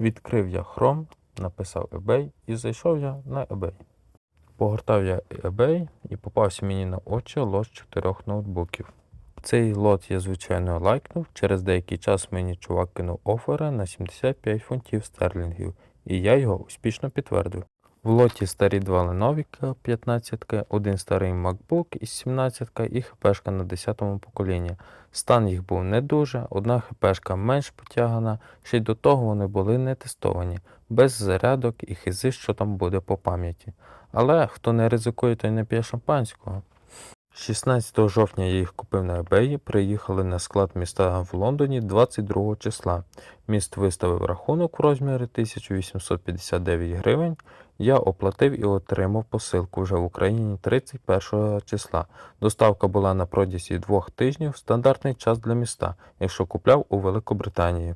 Відкрив я Chrome, написав eBay і зайшов я на eBay. Погортав я eBay і попався мені на очі лот з чотирьох ноутбуків. Цей лот я, звичайно, лайкнув. Через деякий час мені чувак кинув офери на 75 фунтів стерлінгів, і я його успішно підтвердив. В лоті старі два Леновіка 15, один старий MacBook із 17 і хпшка на 10-му поколінні. Стан їх був не дуже, одна хпшка менш потягана, ще й до того вони були не тестовані, без зарядок і хизи, що там буде по пам'яті. Але хто не ризикує, той не п'є шампанського. 16 жовтня я їх купив на eBay, приїхали на склад міста в Лондоні 22 числа. Міст виставив рахунок в розмірі 1859 гривень. Я оплатив і отримав посилку вже в Україні 31 числа. Доставка була на протязі двох тижнів, стандартний час для міста, якщо купляв у Великобританії.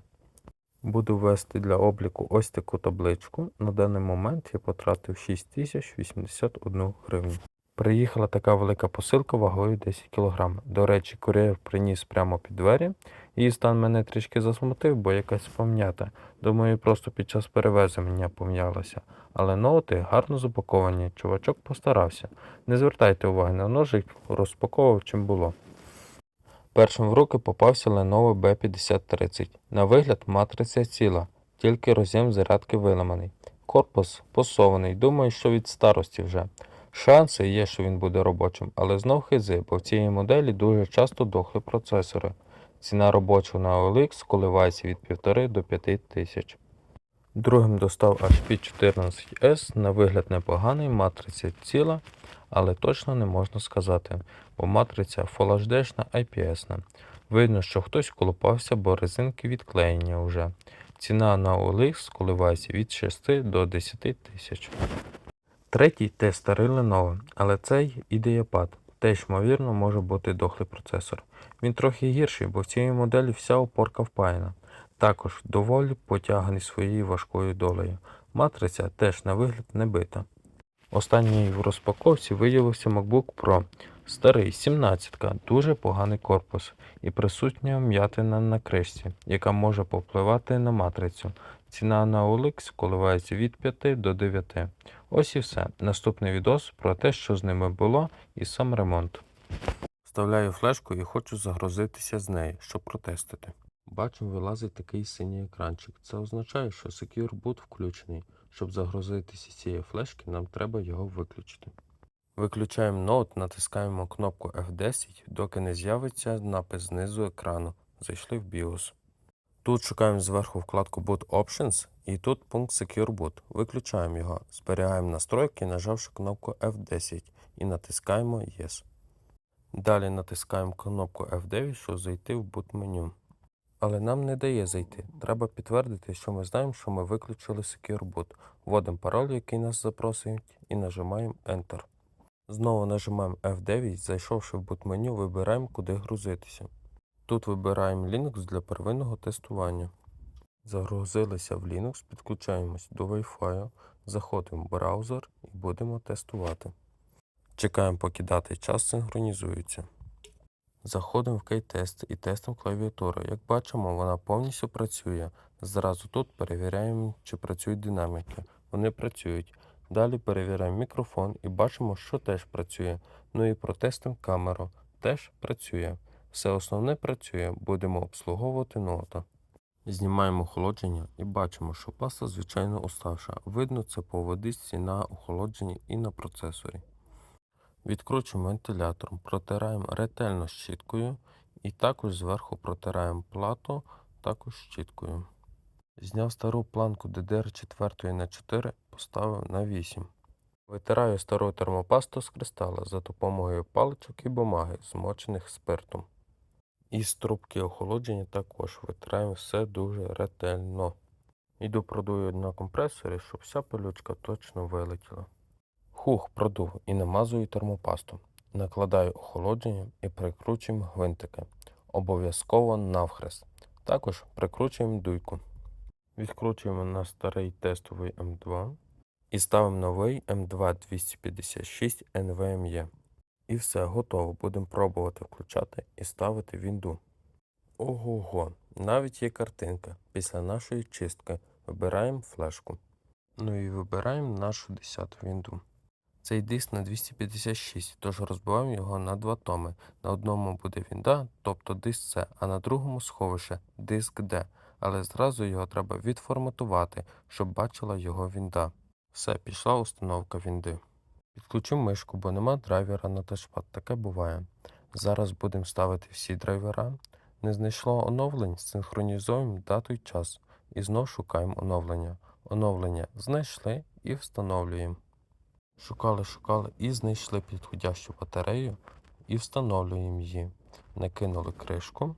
Буду вести для обліку ось таку табличку. На даний момент я потратив 6081 гривню. Приїхала така велика посилка вагою 10 кг. До речі, кур'єр приніс прямо під двері. Її стан мене трішки засмутив, бо якась пом'ята. Думаю, просто під час перевезення пом'ялася. Але ноути гарно запаковані, чувачок постарався. Не звертайте уваги на ножик, розпаковував чим було. Першим в руки попався Lenovo B5030. На вигляд матриця ціла, тільки роз'єм зарядки виламаний. Корпус посований, думаю, що від старості вже. Шанси є, що він буде робочим, але знов хизи, бо в цій моделі дуже часто дохли процесори. Ціна робочого на OLX коливається від 1,5 до 5 тисяч. Другим достав HP 14S, на вигляд непоганий, матриця ціла, але точно не можна сказати, бо матриця Full HD IPS. Видно, що хтось колупався, бо резинки відклеєні вже. Ціна на OLX коливається від 6 до 10 тисяч. Третій теж старий Lenovo, але цей ідеяпад. Теж, ймовірно, може бути дохлий процесор. Він трохи гірший, бо в цій моделі вся опорка впаяна. Також доволі потяганий своєю важкою долею. Матриця теж на вигляд не бита. Останній в розпаковці виявився MacBook Pro. Старий 17-ка, дуже поганий корпус і присутня м'ятина на кришці, яка може попливати на матрицю. Ціна на OLX коливається від 5 до 9. Ось і все. Наступний відос про те, що з ними було, і сам ремонт. Вставляю флешку і хочу загрузитися з нею, щоб протестити. Бачимо, вилазить такий синій екранчик. Це означає, що Secure Boot включений. Щоб загрузитися з цієї флешки, нам треба його виключити. Виключаємо ноут, натискаємо кнопку F10, доки не з'явиться напис знизу екрану. Зайшли в BIOS. Тут шукаємо зверху вкладку Boot Options і тут пункт Secure Boot. Виключаємо його, зберігаємо настройки, нажавши кнопку F10 і натискаємо Yes. Далі натискаємо кнопку F9, щоб зайти в boot меню. Але нам не дає зайти. Треба підтвердити, що ми знаємо, що ми виключили Secure Boot. Вводимо пароль, який нас запросить, і нажимаємо Enter. Знову нажимаємо F9, зайшовши в boot меню, вибираємо, куди грузитися. Тут вибираємо Linux для первинного тестування. Загрузилися в Linux, підключаємось до Wi-Fi, заходимо в браузер і будемо тестувати. Чекаємо, поки датий час синхронізується. Заходимо в K-тест і тестимо клавіатуру. Як бачимо, вона повністю працює. Зразу тут перевіряємо, чи працюють динаміки. Вони працюють. Далі перевіряємо мікрофон і бачимо, що теж працює. Ну і протестимо камеру. Теж працює. Все основне працює, будемо обслуговувати нота. Знімаємо охолодження і бачимо, що паста звичайно уставша. Видно це по водичці на охолодженні і на процесорі. Відкручуємо вентилятор, протираємо ретельно щіткою і також зверху протираємо плату також щіткою. Зняв стару планку DDR4 на 4, поставив на 8. Витираю стару термопасту з кристала за допомогою паличок і бумаги, змочених спиртом. Із трубки охолодження також витираємо все дуже ретельно. Іду продую на компресорі, щоб вся пилючка точно вилетіла. Хух продув і намазую термопасту. Накладаю охолодження і прикручуємо гвинтики. Обов'язково навхрест. Також прикручуємо дуйку. Відкручуємо на старий тестовий М2 і ставимо новий М2 256 NVMe. І все, готово. Будемо пробувати включати і ставити вінду. Ого-го, навіть є картинка після нашої чистки. Вибираємо флешку. Ну і вибираємо нашу 10 вінду. Цей диск на 256, тож розбиваємо його на два томи. На одному буде вінда, тобто диск С, а на другому сховище диск Д. Але зразу його треба відформатувати, щоб бачила його вінда. Все, пішла установка вінди. Підключу мишку, бо нема драйвера на тачпад. Таке буває. Зараз будемо ставити всі драйвера. Не знайшло оновлень, синхронізуємо дату й час. І знов шукаємо оновлення. Оновлення знайшли і встановлюємо. Шукали, шукали і знайшли підходящу батарею і встановлюємо її. Накинули кришку,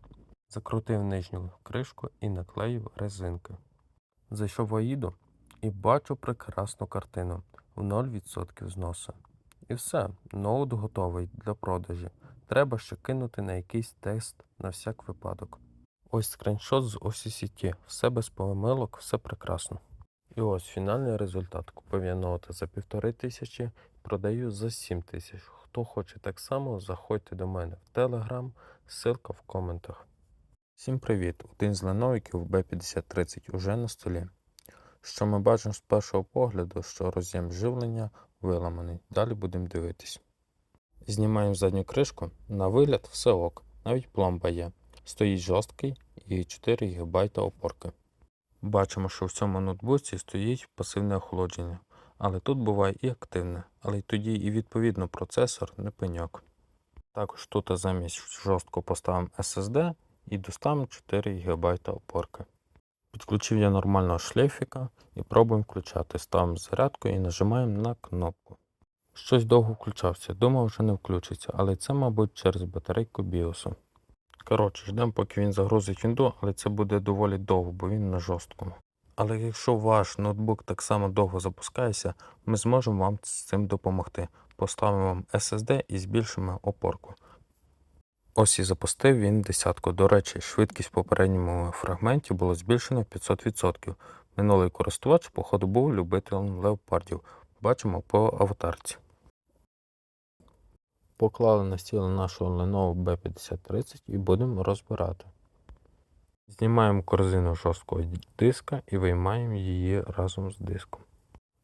закрутив нижню кришку і наклеїв резинки. Зайшов в Аїду і бачу прекрасну картину в 0% зносу. І все, ноут готовий для продажі. Треба ще кинути на якийсь тест на всяк випадок. Ось скріншот з OCCT. Все без помилок, все прекрасно. І ось фінальний результат. Купив я ноута за півтори тисячі, продаю за 7 тисяч. Хто хоче так само, заходьте до мене в Telegram, ссылка в коментах. Всім привіт! Один з леновиків B5030 уже на столі. Що ми бачимо з першого погляду, що роз'єм живлення виламаний. Далі будемо дивитись. Знімаємо задню кришку. На вигляд все ок, навіть пломба є. Стоїть жорсткий і 4 ГБ опорки. Бачимо, що в цьому ноутбуці стоїть пасивне охолодження, але тут буває і активне, але й тоді і відповідно процесор не пеньок. Також тут замість жорстко поставимо SSD і доставимо 4 ГБ опорки. Підключив я нормального шлейфіка і пробуємо включати. Ставимо зарядку і нажимаємо на кнопку. Щось довго включався, думав, вже не включиться, але це, мабуть, через батарейку BIOS. Коротше, ждемо, поки він загрузить вінду, але це буде доволі довго, бо він на жорсткому. Але якщо ваш ноутбук так само довго запускається, ми зможемо вам з цим допомогти. Поставимо SSD і збільшимо опорку. Ось і запустив він десятку. До речі, швидкість в попередньому фрагменті було збільшено 500%. Минулий користувач, походу, був любителем леопардів. Бачимо по аватарці. Поклали на стіл нашого Lenovo B5030 і будемо розбирати. Знімаємо корзину жорсткого диска і виймаємо її разом з диском.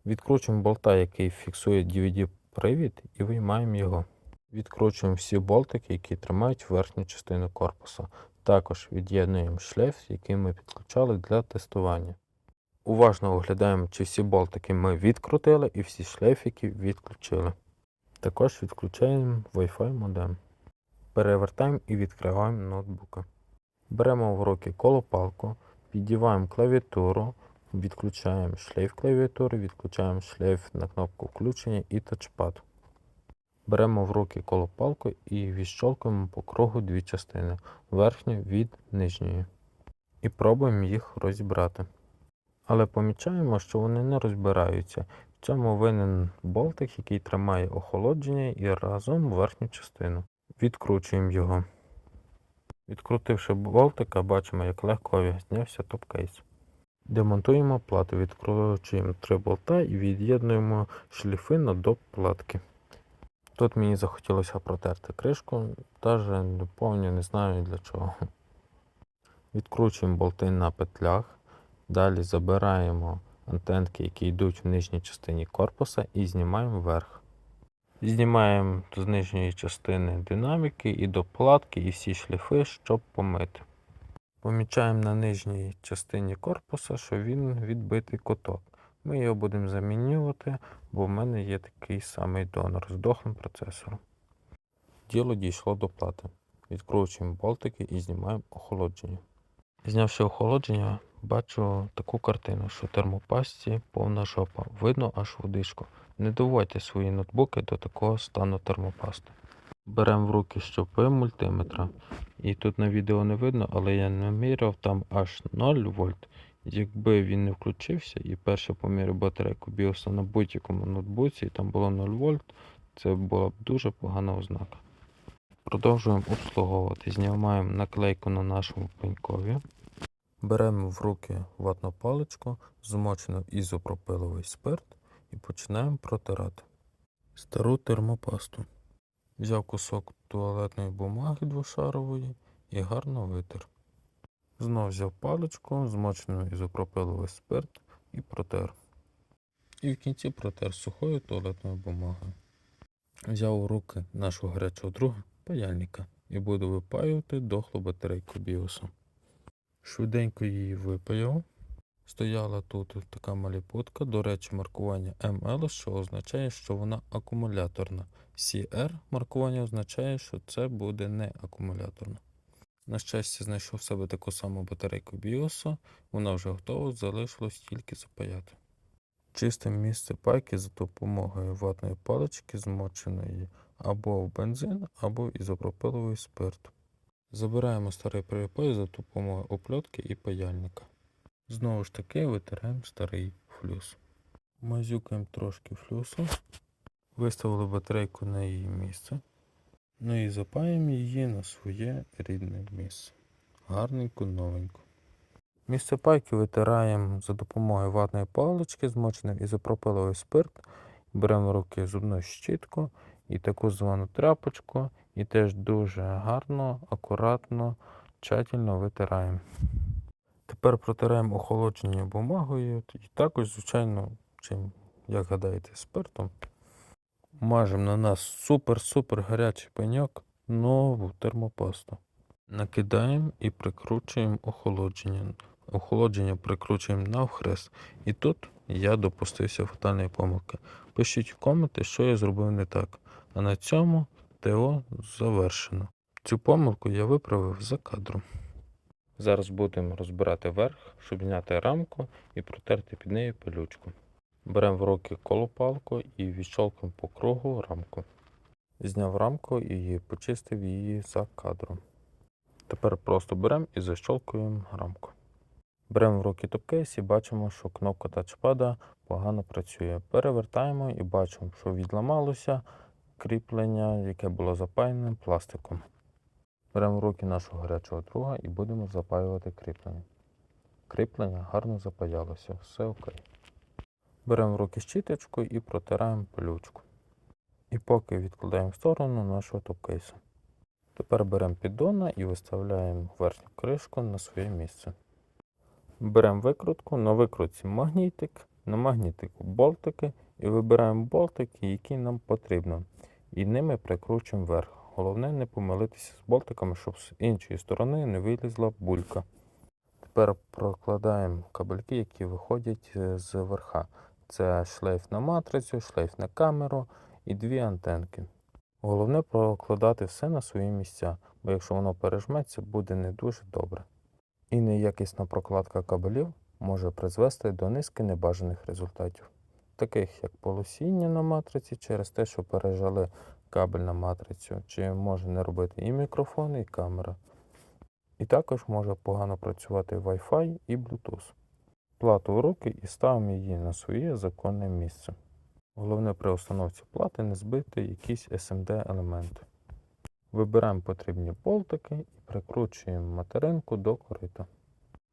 Відкручуємо болта, який фіксує DVD-привід, і виймаємо його. Відкручуємо всі болтики, які тримають верхню частину корпуса. Також від'єднуємо шлейф, який ми підключали для тестування. Уважно оглядаємо, чи всі болтики ми відкрутили і всі шлейфики відключили. Також відключаємо Wi-Fi модем. Перевертаємо і відкриваємо ноутбука. Беремо в руки колопалку, піддіваємо клавіатуру, відключаємо шлейф клавіатури, відключаємо шлейф на кнопку включення і тачпад. Беремо в руки колопалку і відщолкуємо по кругу дві частини верхню від нижньої. І пробуємо їх розібрати. Але помічаємо, що вони не розбираються. В цьому винен болтик, який тримає охолодження і разом верхню частину. Відкручуємо його. Відкрутивши болтика, бачимо, як легко знявся топ-кейс. Демонтуємо плату, відкручуємо три болта і від'єднуємо шліфи на доп платки. Тут мені захотілося протерти кришку, не повністю не знаю для чого. Відкручуємо болти на петлях. Далі забираємо антенки, які йдуть в нижній частині корпуса, і знімаємо вверх. Знімаємо з нижньої частини динаміки і до платки, і всі шліфи, щоб помити. Помічаємо на нижній частині корпуса, що він відбитий куток. Ми його будемо замінювати, бо в мене є такий самий донор з дохлим процесором. Діло дійшло до плати. Відкручуємо болтики і знімаємо охолодження. Знявши охолодження, бачу таку картину, що в термопасті повна жопа. Видно аж водичку. Не доводьте свої ноутбуки до такого стану термопасти. Беремо в руки щопи мультиметра. І тут на відео не видно, але я наміряв там аж 0 вольт. Якби він не включився і перше поміряв батарейку біоса на будь-якому ноутбуці, і там було 0 вольт, це була б дуже погана ознака. Продовжуємо обслуговувати. Знімаємо наклейку на нашому пенькові. Беремо в руки ватну паличку, змочену ізопропиловий спирт і починаємо протирати стару термопасту. Взяв кусок туалетної бумаги двошарової і гарно витер. Знов взяв паличку, змочену ізопропиловий спирт і протер. І в кінці протер сухою туалетною бумагою. Взяв у руки нашого гарячого друга паяльника і буду випаювати дохлу батарейку біоса. Швиденько її випаяв. Стояла тут така маліпутка, до речі, маркування ML, що означає, що вона акумуляторна. CR маркування означає, що це буде не акумуляторна. На щастя, знайшов в себе таку саму батарейку біоса, вона вже готова, залишилось тільки запаяти. Чистим місце пайки за допомогою ватної палички, змоченої або в бензин, або в ізопропиловий спирт. Забираємо старий припой за допомогою опльотки і паяльника. Знову ж таки витираємо старий флюс. Мазюкаємо трошки флюсу. Виставили батарейку на її місце. Ну і запаємо її на своє рідне місце. Гарненько, новенько. Місце пайки витираємо за допомогою ватної палички, змоченим ізопропиловий спирт. Беремо в руки зубну щітку і таку звану тряпочку, і теж дуже гарно, акуратно, тщательно витираємо. Тепер протираємо охолодженою бумагою і також, звичайно, чим, як гадаєте, спиртом. Мажемо на нас супер-супер гарячий пеньок, нову термопасту. Накидаємо і прикручуємо охолодження. Охолодження прикручуємо навхрест. І тут я допустився фатальної помилки. Пишіть в коменти, що я зробив не так. А на цьому ТО завершено. Цю помилку я виправив за кадром. Зараз будемо розбирати верх, щоб зняти рамку і протерти під нею пилючку. Беремо в руки колопалку і відщолкуємо по кругу рамку. Зняв рамку і почистив її за кадром. Тепер просто беремо і защолкуємо рамку. Беремо в руки топкейс і бачимо, що кнопка тачпада погано працює. Перевертаємо і бачимо, що відламалося кріплення, яке було запаяне пластиком. Беремо в руки нашого гарячого друга і будемо запаювати кріплення. Кріплення гарно запаялося, все окей. Беремо в руки щіточку і протираємо пилючку. І поки відкладаємо в сторону нашого топкейса. Тепер беремо піддона і виставляємо верхню кришку на своє місце. Беремо викрутку, на викрутці магнітик, на магнітику болтики і вибираємо болтики, які нам потрібно. І ними прикручуємо вверх. Головне не помилитися з болтиками, щоб з іншої сторони не вилізла булька. Тепер прокладаємо кабельки, які виходять е, з верха. Це шлейф на матрицю, шлейф на камеру і дві антенки. Головне прокладати все на свої місця, бо якщо воно пережметься, буде не дуже добре. І неякісна прокладка кабелів може призвести до низки небажаних результатів, таких як полосіння на матриці через те, що пережали кабель на матрицю, чи може не робити і мікрофон, і камера. І також може погано працювати Wi-Fi і Bluetooth. Плату в руки і ставимо її на своє законне місце. Головне при установці плати не збити якісь SMD елементи. Вибираємо потрібні болтики і прикручуємо материнку до корита.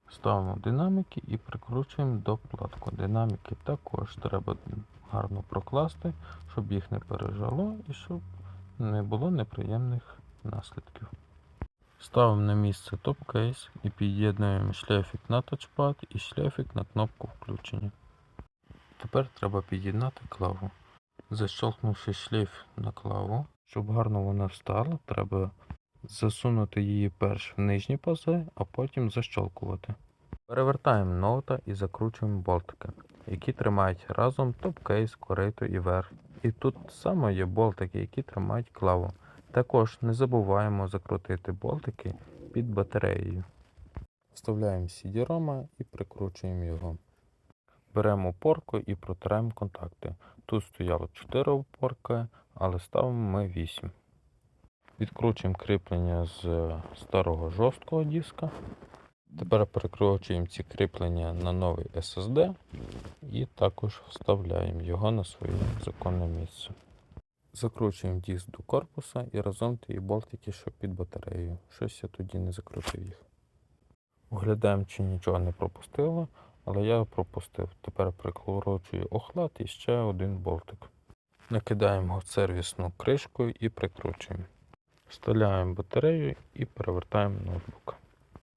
Ставимо динаміки і прикручуємо до платку. Динаміки також треба гарно прокласти, щоб їх не пережало і щоб не було неприємних наслідків. Ставимо на місце топ-кейс і під'єднуємо шлейфик на тачпад і шлейфик на кнопку включення. Тепер треба під'єднати клаву. Защолкнувши шлейф на клаву, щоб гарно вона встала, треба засунути її перш в нижні пази, а потім защолкувати. Перевертаємо ноута і закручуємо болтики, які тримають разом топ-кейс, корито і верх. І тут саме є болтики, які тримають клаву. Також не забуваємо закрутити болтики під батареєю. Вставляємо CD-ROM і прикручуємо його. Беремо опорку і протираємо контакти. Тут стояло 4 опорки, але ставимо ми 8. Відкручуємо кріплення з старого жорсткого диска. Тепер перекручуємо ці кріплення на новий SSD і також вставляємо його на своє законне місце. Закручуємо диск до корпуса і разом ті болтики, що під батареєю. Щось я тоді не закрутив їх. Оглядаємо, чи нічого не пропустило, але я пропустив. Тепер прикручую охлад і ще один болтик. Накидаємо сервісну кришку і прикручуємо. Вставляємо батарею і перевертаємо ноутбук.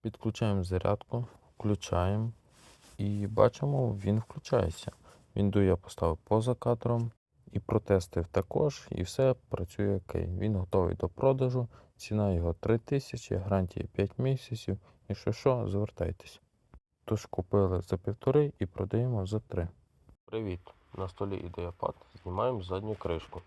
Підключаємо зарядку, включаємо і бачимо, він включається. Вінду я поставив поза кадром і протестив також, і все працює окей. Він готовий до продажу. Ціна його 3000, гарантія 5 місяців. Якщо що, що, звертайтесь. Тож купили за півтори і продаємо за 3. Привіт! На столі ідеяпад. Знімаємо задню кришку.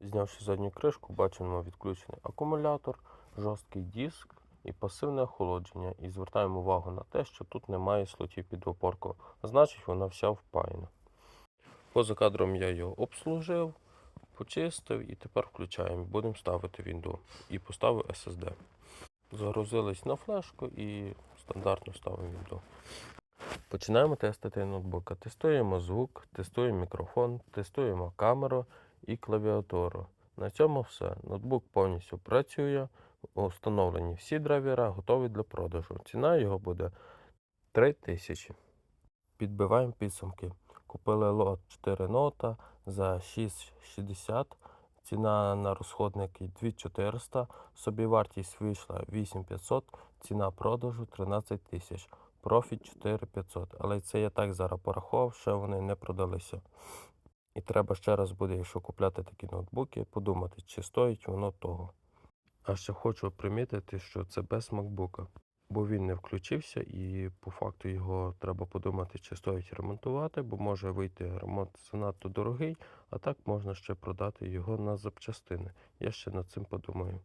Знявши задню кришку, бачимо відключений акумулятор, жорсткий диск і пасивне охолодження. І звертаємо увагу на те, що тут немає слотів під опорку. Значить, вона вся впаяна. Поза кадром я його обслужив, почистив і тепер включаємо. Будемо ставити Windows. І поставив SSD. Загрузились на флешку і стандартно ставимо Windows. Починаємо тестити ноутбука. Тестуємо звук, тестуємо мікрофон, тестуємо камеру і клавіатуру. На цьому все. Ноутбук повністю працює, установлені всі драйвера, готові для продажу. Ціна його буде 3000. Підбиваємо підсумки. Купили лот 4 нота за 6,60. Ціна на розходники 2400. Собівартість вийшла 8500. Ціна продажу 13 тисяч. Профіт 4500. Але це я так зараз порахував, ще вони не продалися. І треба ще раз буде, якщо купляти такі ноутбуки, подумати, чи стоїть воно того. А ще хочу примітити, що це без макбука, бо він не включився, і по факту його треба подумати, чи стоїть ремонтувати, бо може вийти ремонт занадто дорогий, а так можна ще продати його на запчастини. Я ще над цим подумаю.